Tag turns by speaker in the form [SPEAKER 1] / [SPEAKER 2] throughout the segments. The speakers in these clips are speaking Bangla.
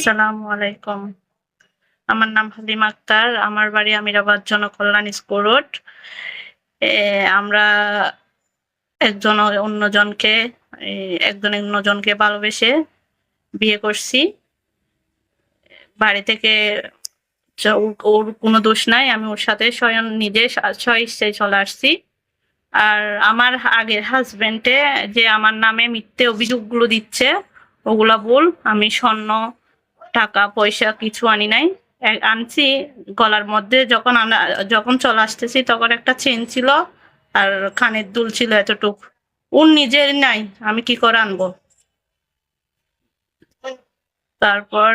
[SPEAKER 1] আসসালামু আলাইকুম। আমার নাম হালিমা আক্তার, আমার বাড়ি আমিরাবাদ জনকল্যাণ স্কুল রোড। আমরা একজন অন্যজনকে একজন অন্যজনকে ভালোবেসে বিয়ে করছি। বাড়ি থেকে ওর- কোনো দোষ নাই, আমি ওর সাথে স্বয়ং নিজে স্ব ইচ্ছায় চলে আসছি। আর আমার আগের হাজবেন্ডে যে আমার নামে মিথ্যে অভিযোগগুলো দিচ্ছে, ওগুলা বল আমি স্বর্ণ টাকা, পয়সা কিছু আনি নাই। আনছি, গলার মধ্যে যখন আমরা যখন চলে আসতেছি তখন একটা চেন ছিল আর খানের দুল ছিল এতটুক। উন নিজের নাই, আমি কি করে আনব? তারপর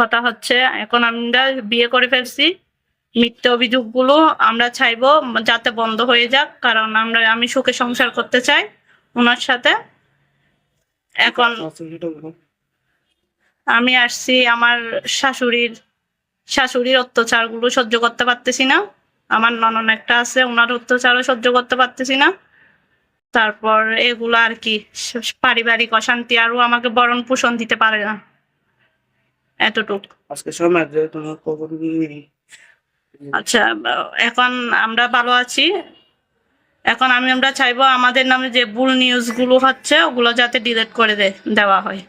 [SPEAKER 1] কথা হচ্ছে, এখন আমরা বিয়ে করে ফেলছি। মিথ্যে অভিযোগগুলো আমরা চাইব যাতে বন্ধ হয়ে যাক, কারণ আমরা, আমি সুখে সংসার করতে চাই ওনার সাথে। এখন আমি আসছি আমার শাশুড়ির শাশুড়ির অত্যাচারগুলো সহ্য করতে পারতেছি না। আমার ননন একটা আছে ওনার অত্যাচারও সহ্য করতে পারতেছি না। তারপর এগুলো আর কি পারিবারিক অশান্তি আরও আমাকে বরণ পোষণ দিতে পারে না। এতটুক।
[SPEAKER 2] আজকে সময় তোমার খবর
[SPEAKER 1] আচ্ছা এখন আমরা ভালো আছি। এখন আমি আমরা চাইব আমাদের নামে যে ভুল নিউজগুলো হচ্ছে ওগুলো যাতে ডিলিট করে দেওয়া হয়।